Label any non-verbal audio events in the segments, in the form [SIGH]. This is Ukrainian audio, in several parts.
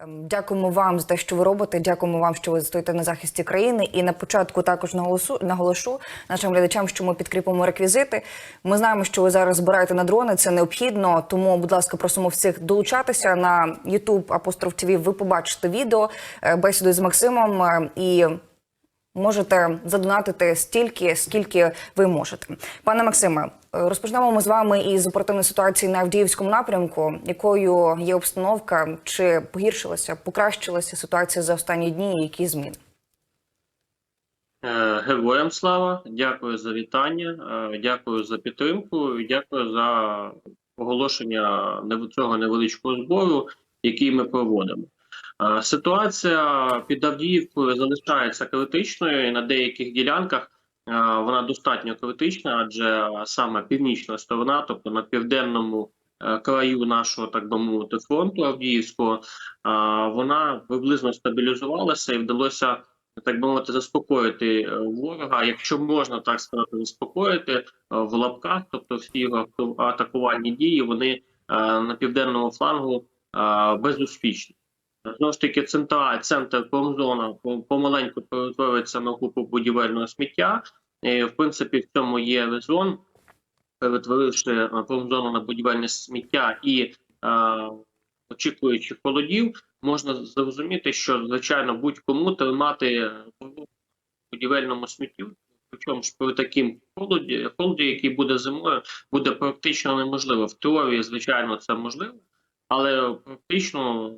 Ем, Дякуємо вам за те, що ви робите. Дякуємо вам, що ви стоїте на захисті країни. І на початку також наголосу наголошу нашим глядачам, що ми підкріпимо реквізити. Ми знаємо, що ви зараз збираєте на дрони. Це необхідно. Тому, будь ласка, просимо всіх долучатися на YouTube Апостроф ТВ. Ви побачите відео е, бесіду з Максимом е, і. Можете задонатити стільки, скільки ви можете, пане Максиме. Розпочнемо ми з вами із оперативної ситуації на Авдіївському напрямку. Якою є обстановка? Чи погіршилася, покращилася ситуація за останні дні? Які зміни? Е, Героям слава, дякую за вітання, е, дякую за підтримку, дякую за оголошення цього невеличкого збору, який ми проводимо. Е, Ситуація під Авдіївкою залишається критичною і на деяких ділянках е, вона достатньо критична, адже саме північна сторона, тобто на південному е, краю нашого, так би мовити, фронту Авдіївського, вона приблизно стабілізувалася і вдалося так би мовити, заспокоїти ворога, якщо можна так сказати, заспокоїти в лапках, тобто всі його атакувальні дії, вони на південному флангу безуспішні. Знову ж таки, центра, центр промзона помаленьку перетворюється на купу будівельного сміття. І, в принципі, в цьому є резон, перетворивши е, промзону на будівельне сміття і е, очікуючи холодів, можна зрозуміти, що звичайно будь-кому тримати в будівельному сміттю, причому ж при таким холоді, холоді, який буде зимою, буде практично неможливо. В теорії, звичайно, це можливо, але практично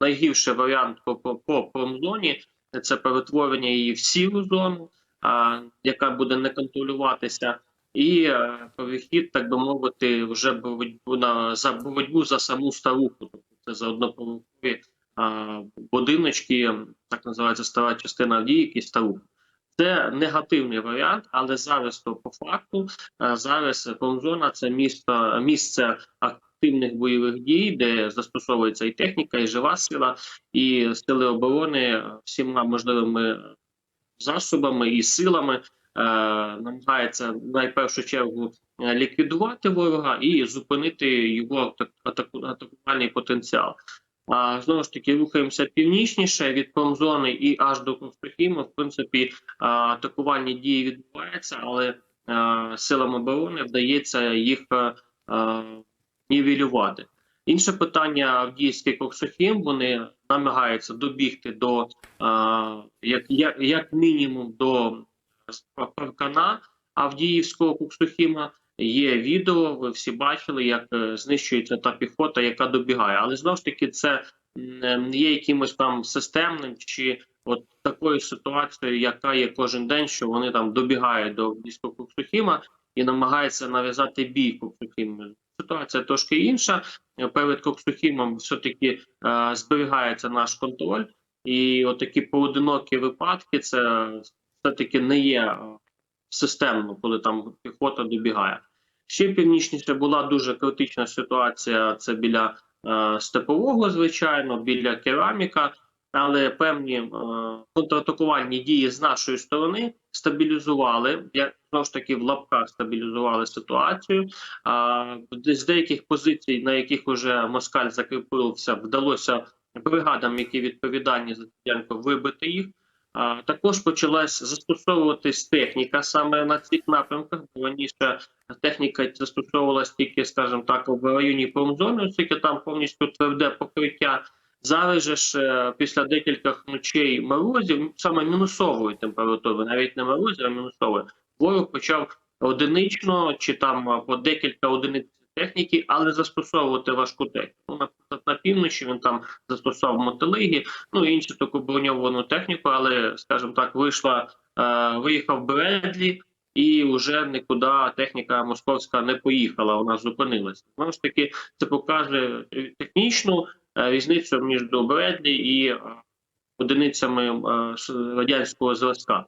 найгірший варіант по, по, по промзоні це перетворення її в сіру зону, а, яка буде не контролюватися. І е, перехід, так би мовити, вже боротьбу на за боротьбу за саму старуху, тобто це за одноповерхові будиночки, так називається стара частина Авдіївки, старуха. Це негативний варіант, але зараз то по факту зараз промзона це місто місце активних бойових дій, де застосовується і техніка, і жива сила, і сили оборони всіма можливими засобами і силами е, намагається найпершу чергу е, ліквідувати ворога і зупинити його атаку- атакувальний потенціал. А знову ж таки рухаємося північніше від промзони і аж до Константіну. В принципі, атакувальні дії відбуваються, але силам оборони вдається їх нівелювати. Інше питання Авдіївський Коксохім, вони намагаються добігти до як, як, як мінімум до паркана Авдіївського Коксохіма. Є відео, ви всі бачили, як е, знищується та піхота, яка добігає. Але знову ж таки, це не є якимось там системним чи от такою ситуацією, яка є кожен день, що вони там добігають до близького Коксохіма і намагаються нав'язати бій Коксохіму. Ситуація трошки інша. Перед Коксохімом все-таки е, зберігається наш контроль, і отакі поодинокі випадки це все-таки не є е, системно, коли там піхота добігає. Ще північніше була дуже критична ситуація. Це біля е, степового, звичайно, біля кераміка, але певні е, контратакувальні дії з нашої сторони стабілізували. Я знову ж таки в лапках стабілізували ситуацію. А з деяких позицій, на яких уже москаль закріпився, вдалося бригадам, які відповідальні за ділянку, вибити їх. А, також почалась застосовуватись техніка саме на цих напрямках. Бо раніше техніка застосовувалась тільки, скажімо так, в районі промзони, оскільки там повністю тверде покриття. Зараз же ж після декількох ночей морозів, саме мінусової температури, навіть не морозів, а мінусової, ворог почав одинично чи там по декілька одиниць техніки, але застосовувати важку техніку. Наприклад, на півночі він там застосував мотолиги, ну іншу таку броньовану техніку, але, скажімо так, вийшла, е, виїхав Бредлі, і вже нікуди техніка московська не поїхала, вона зупинилася. Знову ж таки, це покаже технічну різницю між Бредлі і е, одиницями е, радянського зразка.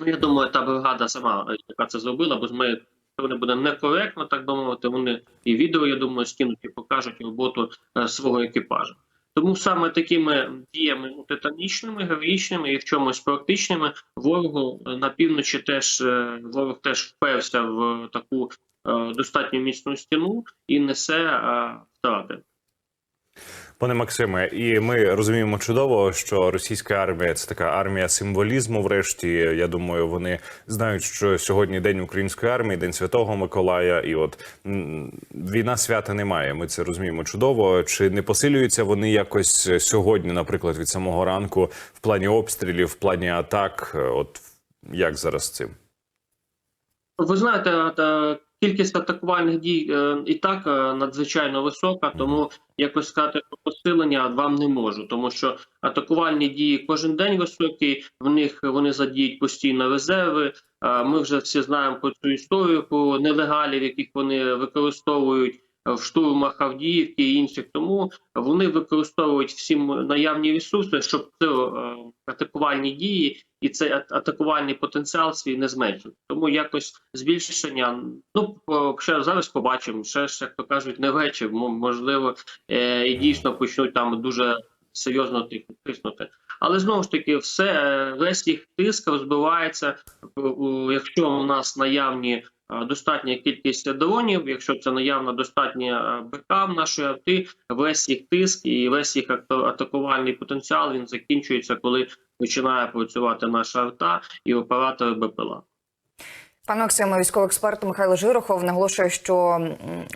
Ну, я думаю, та бригада сама, е, яка це зробила, бо з моєї сторони буде некоректно, так би мовити. Вони і відео, я думаю, скинуть і покажуть роботу е, свого екіпажу. Тому саме такими діями титанічними, героїчними і в чомусь практичними ворогу е, на півночі теж е, ворог теж вперся в таку е, достатньо міцну стіну і несе е, втрати. Пане Максиме, і ми розуміємо чудово, що російська армія це така армія символізму. Врешті я думаю, вони знають, що сьогодні день української армії, день Святого Миколая, і от війна свята немає. Ми це розуміємо чудово. Чи не посилюються вони якось сьогодні, наприклад, від самого ранку в плані обстрілів, в плані атак? От як зараз цим? Ви знаєте, кількість атакувальних дій е, і так е, надзвичайно висока, тому якось сказати про посилення вам не можу, тому що атакувальні дії кожен день високі. В них вони задіють постійно резерви. Е, Ми вже всі знаємо про цю історію про нелегалів, яких вони використовують в штурмах Авдіївки і інших. Тому вони використовують всі наявні ресурси, щоб це е, атакувальні дії і цей атакувальний потенціал свій не зменшив. Тому якось збільшення. Ну ще зараз побачимо. Ще ж як то кажуть, не вечір. мо- Можливо, е, і дійсно почнуть там дуже серйозно тиснути. Але знову ж таки, все е, весь їх тиск розбивається. Якщо у нас наявні достатня кількість дронів, якщо це наявна достатня е, БК нашої арти, весь їх тиск і весь їх атакувальний потенціал він закінчується, коли починає працювати наша арта і оператори БПЛА. Пане Максиме, військовий експерт Михайло Жирохов наголошує, що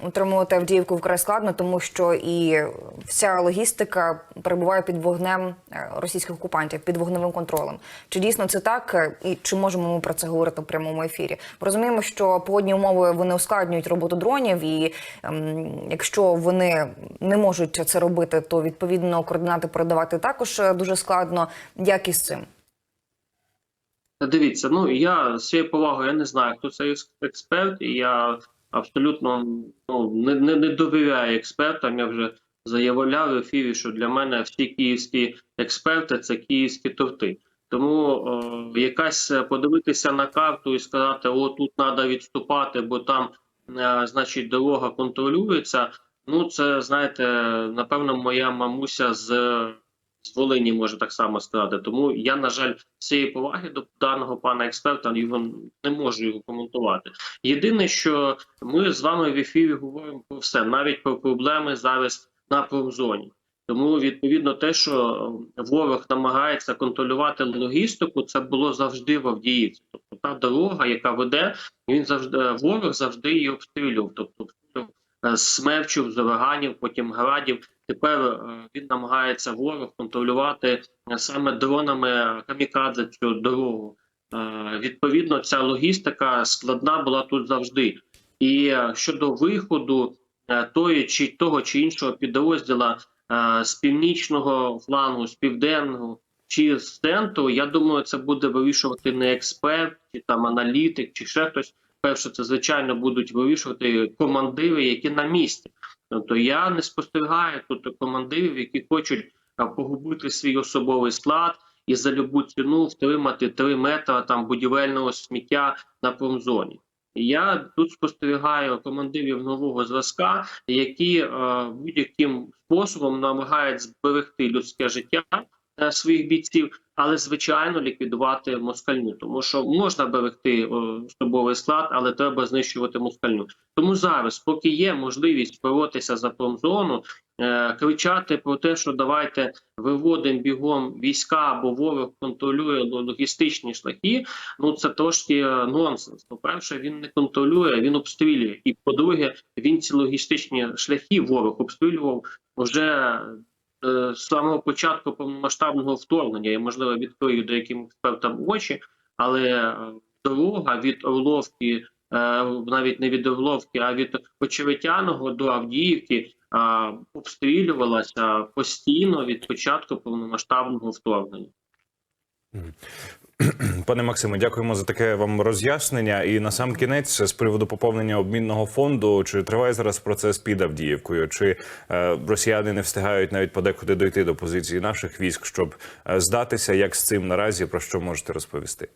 утримувати Авдіївку вкрай складно, тому що і вся логістика перебуває під вогнем е, російських окупантів, під вогневим контролем. Чи дійсно це так, Е, і чи можемо ми про це говорити в прямому ефірі? Ми розуміємо, що погодні умови вони ускладнюють роботу дронів, і ем, якщо вони не можуть це робити, то відповідно координати передавати також е, дуже складно. Як із цим? Дивіться, ну я з цією повагою я не знаю, хто це ес- експерт, і я абсолютно ну, не, не, не довіряю експертам. Я вже заявляв в ефірі, що для мене всі київські експерти це київські торти. Тому е, якась подивитися на карту і сказати, о, тут треба відступати, бо там, е, значить, дорога контролюється. Ну, це знаєте, напевно, моя мамуся з з Волині може так само сказати. Тому я, на жаль, цієї поваги до даного пана експерта його не можу його коментувати. Єдине, що ми з вами в ефірі говоримо про все, навіть про проблеми зараз на промзоні. Тому відповідно те, що е, ворог намагається контролювати логістику, це було завжди в Авдіївці. Тобто та дорога, яка веде, він завжди е, ворог завжди її обстрілював. Тобто е, Смерчів, Ураганів, потім градів. Тепер е, він намагається ворог контролювати е, саме дронами камікадзе цю дорогу. Е, Відповідно, ця логістика складна була тут завжди. І щодо виходу тої чи того чи іншого підрозділа з північного флангу, з південного чи з центру, я думаю, це буде вирішувати не експерт, чи там аналітик, чи ще хтось. Перше, це звичайно будуть вирішувати командири, які на місці. Тобто я не спостерігаю тут командирів, які хочуть погубити свій особовий склад і за любу ціну втримати 3 метри там будівельного сміття на промзоні. Я тут спостерігаю командирів нового зразка, які е, будь-яким способом намагаються зберегти людське життя е, своїх бійців, але звичайно ліквідувати москальню, тому що можна берегти е, особовий склад, але треба знищувати москальню. Тому зараз, поки є можливість боротися за промзону, е, кричати про те, що давайте виводимо бігом війська, бо ворог контролює логістичні шляхи. Ну це трошки е, нонсенс. По перше, він не контролює, він обстрілює. І по-друге, він ці логістичні шляхи ворог обстрілював вже з самого початку повномасштабного вторгнення. Я можливо відкрию деяким експертам очі, але е, дорога від Орловки, е, навіть не від Орловки, а від Очеретяного до Авдіївки е, обстрілювалася постійно від початку повномасштабного вторгнення. [CLEARS THROAT] Пане Максиме, дякуємо за таке вам роз'яснення. І на сам кінець з приводу поповнення обмінного фонду, чи триває зараз процес під Авдіївкою? Чи е, росіяни не встигають навіть подекуди дойти до позиції наших військ, щоб е, здатися, як з цим наразі про що можете розповісти?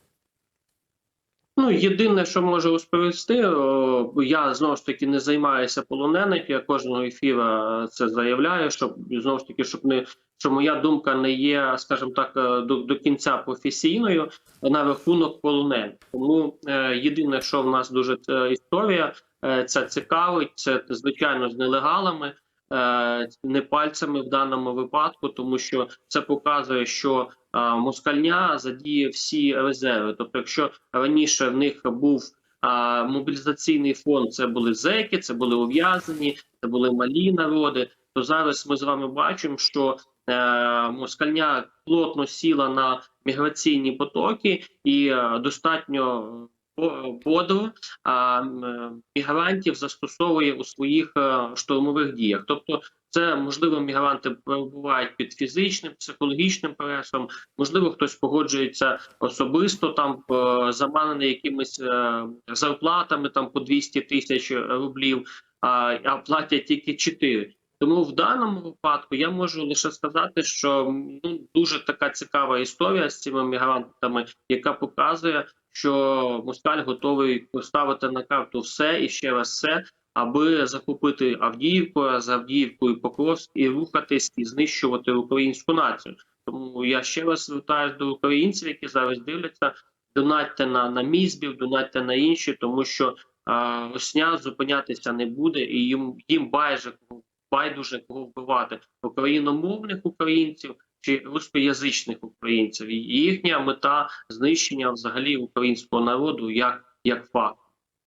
Ну, єдине, що можу розповісти, о, я знову ж таки не займаюся полонених. Я кожного ефіра це заявляю, щоб знову ж таки, щоб не що моя думка не є, скажімо так, е, до, до кінця професійною на рахунок полонених. Тому е, єдине, що в нас дуже е, історія, е, це цікавить, це звичайно з нелегалами. е, не пальцями в даному випадку, тому що це показує, що е, москальня задіє всі резерви. Тобто, якщо раніше в них був а мобілізаційний фонд це були зеки, це були ув'язані, це були малі народи. То зараз ми з вами бачимо, що е, москальня плотно сіла на міграційні потоки і е, достатньо е, мігрантів застосовує у своїх е, штурмових діях. Тобто, це можливо мігранти перебувають під фізичним, психологічним пресом. Можливо, хтось погоджується особисто там е, заманений якимись е, зарплатами там по 200 тисяч рублів, а платять тільки 4. Тому в даному випадку я можу лише сказати, що ну дуже така цікава історія з цими мігрантами, яка показує, що Москаль готовий поставити на карту все і ще раз все, аби захопити Авдіївку, з Авдіївкою Покровськ і рухатись і знищувати українську націю. Тому я ще раз звертаюся до українців, які зараз дивляться. Донатьте на, на мій збір, донатьте на інші, тому що а, Росня зупинятися не буде, і їм їм байдуже байдуже кого вбивати україномовних українців чи рускоязичних українців. І їхня мета знищення взагалі українського народу як, як факт.